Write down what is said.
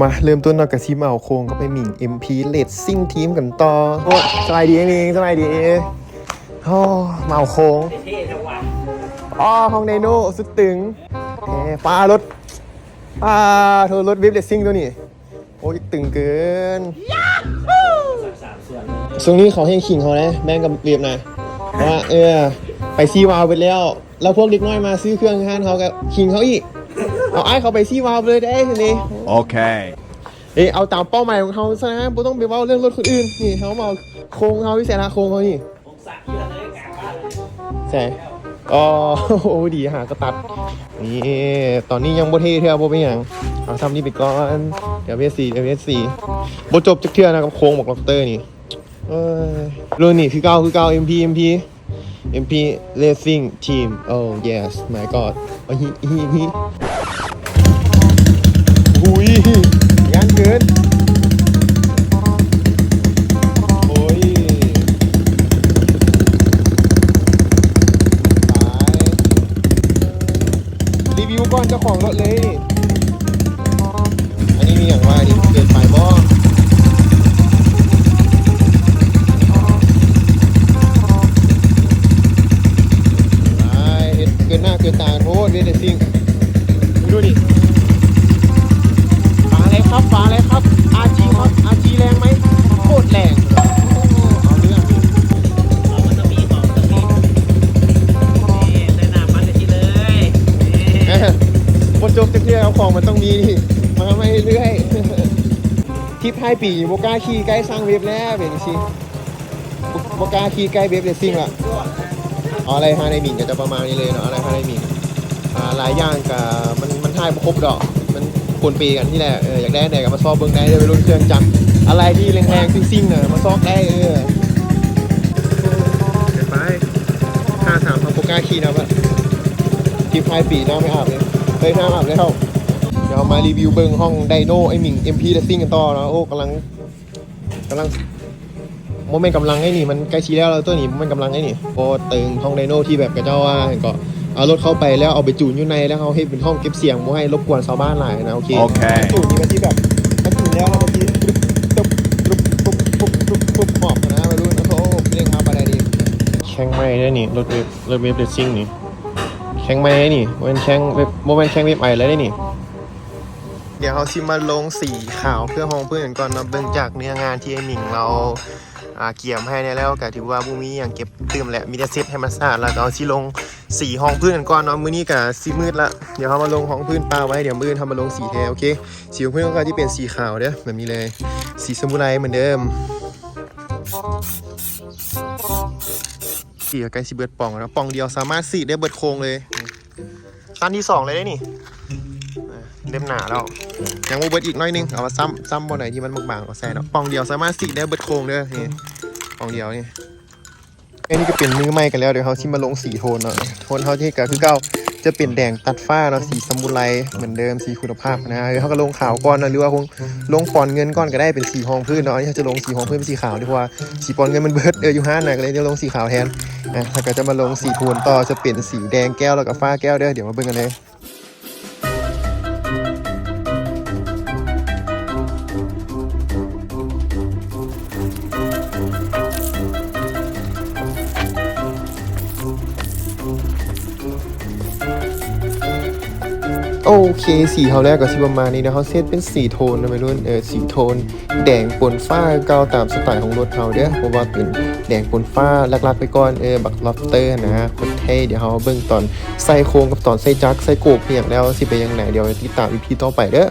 มาเริ่มต้นเนาะกับซีมาเอาโครงกับไอหมิง MP เลดซิ่งทีมกันต่อโอ้สบายดีไอ้หมิงสบายดีโอ้มาเอาโครงเท่จังหวะอ๋อห้องไดโนสุดตึงเอ้ฟ้ารถฟ้าโทรรถวิฟเลดซิ่งตัวนี้ โอ้ยตึงเกินสักสามส่วนเลยช่วงนี้เขาให้ขิงเขานะแม่งกับเวียบนะว่าเออไปซีวาวไปแล้ว แล้วพวกเด็กน้อยมาซื้อเครื่องห้านเขากับขิงเขาอีก เอาไอ้เขาไปซีวาวไปเลยได้ทีนี้ Okay. เอ้ยเอาตามเป้าหมายของเขาซะนะไม่ต้องไปเว่าเรื่องรถคนอื่น นี่เขามาเอาโครงเขาพิเศษนะโครงเขานี่ผมสักเยอะเลยกลางบ้านเลยใช่อ๋อโอ้ดีหากระตัด นี่ตอนนี้ยังบ่เท่เท่าบ่เป็นหยังเอาทำนี่ไปก่อน เดี๋ยวเวสสี่เดี๋ยวเวสสี่บ่จบจักเทื่อนะกับโค้งบอกล็อกเตอร์นี่เอ้ยรุ่นนี่คือเก้าคือเก้า MP MP MP Racing Team oh yes my god โอ้ยฮิฮิฮิ หุยงานเกินโอ้ยรีวิวก่อนเจ้าของรถเลย อันนี้มีอย่างว่านี่เกินไปบ่ไอ้เฮ็ดเกินหน้าเกินตาโทษเวทซิ่ง บจบเที่ยวเอาของมันต้องมีมาไม่เรื่อยทริปให้ปีโบก้าขี่ใกล้สร้างเว็บแล้วเป็นสิโบก้าขี่ใกล้เว็บเลสซิ่งละอาอะไรฮาในหมิงก็จะประมาณนี้เลยเนาะอะไรฮาในหมิงอ่าหลายอย่างกับมันมันท่ายครบดอกมันปนปีกันที่แหละเอออยากได้ไหนก็มาซอกเบิ้องได้เลยไปรุ่นเครื่องจักรอะไรที่แรงๆซิ่งๆเน่ะมาซอกได้เออเกินไปห้าสามทำโบก้าขี่นะปะทริปไฮปีหน้าไม่อาบเลย ยหน้าอาบแล้วเดี๋ยวมารีวิวเบิงห้องไดโนไอหมิง MP เลสซิ่งกันต่อนะโอ้กำลังกำลังโมเมนต์กำลังไอ้นี่มันใกล้ชี้แล้วแล้วตัวนี้โมเมนต์กำลังไอ้นี่โอ้ตึงห้องไดโนที่แบบกระเจ้าว่าก็เอารถเข้าไปแล้วเอาไปจูนอยู่ในแล้วเขาให้เป็นห้องเก็บเสียงโมให้รบกวนชาวบ้านหลายนะโอเคโอเคจูนนี่มันที่แบบถ้าจูนแล้วแล้วบางทีตุ๊บตุ๊บตุ๊บตุ๊บตุ๊บตุ๊บหมอบนะมาดูนะโอ้เรียกมาอะไรดีแข่งไม่ได้นี่รถเว็บรถเว็บเลสซิ่งนี่แข่งไม่ได้นี่โมเป็นแข่งเว็บโมเป็นแข่งเว็บไอเลยได้นี่ เดี๋ยวเขาซิมาลงสีขาวเพื่อห้องเพื่อนก่อนเนาะเบิ่งจากเนื้องานที่ไอหมิงเราอาเกี่ยมให้เนี่ยแล้วก็ถือว่าบุมีอย่างเก็บตื่มแหละมีแต่เซ็ตให้มันสะอาดแล้วก็เอาสิลงสีห้องพื้นกันก่อนเนาะมื้อนี้ก็สีมืดละเดี๋ยวเขามาลงห้องพื้นปลาไว้เดี๋ยวมื้อทำมาลงสีแทนโอเคสีของพื้นก็ที่เป็นสีขาวเด้อแบบนี้เลย สีสมุไรเหมือนเดิม สีก็ใกล้สีเบิดป่องแล้วป่องเดียวสามารถสีได้เบิดโครงเลยขั้นที่สองเลยได้นี่อ่าเล่มหนาแล้วยังบ่เบิดอีกหน้อยนึงเอามาซ้ำซ้ำบนไหนที่มันบางๆก็ใส่เนาะปองเดียวสามารถสีได้เบิดโครงเด้อนี่ปองเดียวนี่อันนี้ก็เป็นมือใหม่กันแล้วเดี๋ยวเขาชิมาลงสีโทนเนาะโทนเขาที่ก็คือเก่าจะเป็นแดงตัดฟ้าเนาะสีสมุไรเหมือนเดิมสีคุณภาพนะเดี๋ยวเขาก็ลงขาวก่อนนะหรือว่าคงลงปอนเงินก่อนก็ได้เป็นสีห้องพื้นเนาะอันนี้เขาจะลงสีห้องพื้นเป็นสีขาวดีกว่าสีปอนเงินมันเบิดเอออยู่ห้านนะก็เลยเดี๋ยวลงสีขาวแทน อะถ้าก็จะมาลงสีโทนต่อจะเปลี่ยนสีแดงแก้วแล้วก็ฟ้าแก้วเด้อเดี๋ยวมาเบิ่งกันเลย โอเค สีเขาแรกก็สิประมาณนี้นะเขาเซตเป็นสีโทนนะไปรุ่นเออสีโทน แดงปนฟ้าเกาตามสไตล์ของรถเขาเด้อเพราะว่าเป็นแดงปนฟ้าลักๆไปก่อนเออบักล็อบเตอร์นะฮะคนเท่เดี๋ยวเขาเบิ่งตอนใส่โครงกับตอนใส่จักรใส่โกกเพียงแล้วสิไปยังไหนเดี๋ยวติดตามอีพีต่อไปเด้อ